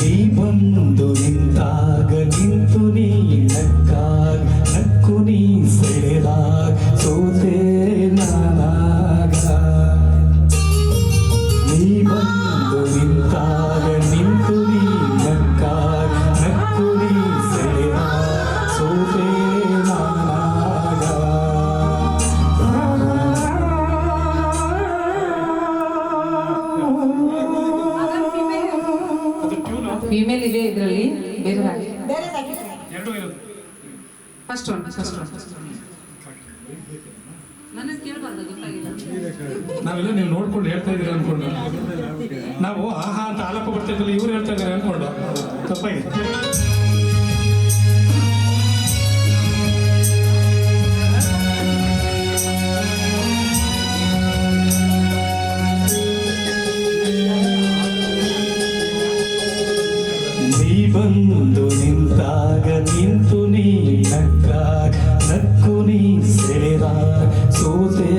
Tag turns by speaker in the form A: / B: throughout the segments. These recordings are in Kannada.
A: ನೀ ಬಂದು ನಿಂತಾಗ ನಿಂತು ನೀ ನಕ್ಕಾಗ ನಕ್ಕು ನೀ ಸೆಳೆದಾಗ ಸೋತೆ
B: ಎರಡೂ ಇರುತ್ತೆ
C: ಫಸ್ಟ್ ಒನ್ ಫಸ್ಟ್ ಒನ್ ನನಗೆ ಕೇಳಬಾರ್ದು ಗೊತ್ತಾಗಿಲ್ಲ.
B: ನಾವೆಲ್ಲ ನೀವು ನೋಡ್ಕೊಂಡು ಹೇಳ್ತಾ ಇದ್ದೀರಾ ಅನ್ಕೊಂಡು. ನಾವು ಆಹಾ ಅಂತ ಆಲಪ ಬರ್ತಾ ಇವರು ಇವ್ರು ಹೇಳ್ತಾ ಇದ್ದಾರೆ ಅನ್ಕೊಂಡು. ತಪ್ಪಾಗಿದೆ.
A: ಬಂದು ಬಂದು ನಿಂತಾಗ ನಿಂತು ನೀ ನಕ್ಕಾಗ ನಕ್ಕು ನೀ ಸೆಳೆದಾಗ ಸೋತೆ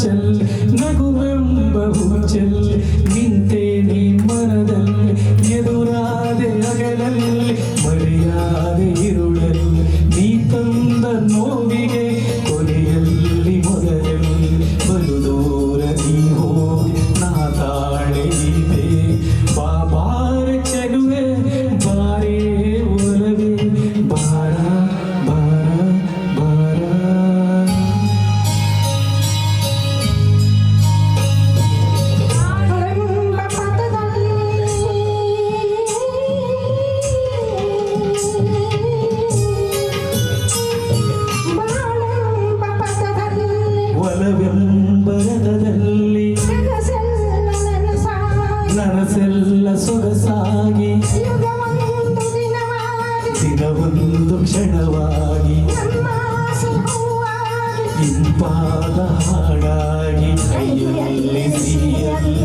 A: बहुचल नघुवम
D: बहुचल ದಿನವಾಗಿ
A: ದಿನವೊಂದು ಕ್ಷಣವಾಗಿ
D: ನಮ್ಮ ಆಸೆ ಹೂವಾಗಿ
A: ಇಂಪಾದ ಹಾಡಾಗಿ ಕೈಯಲ್ಲಿ ಸಿಹಿಯಲ್ಲಿ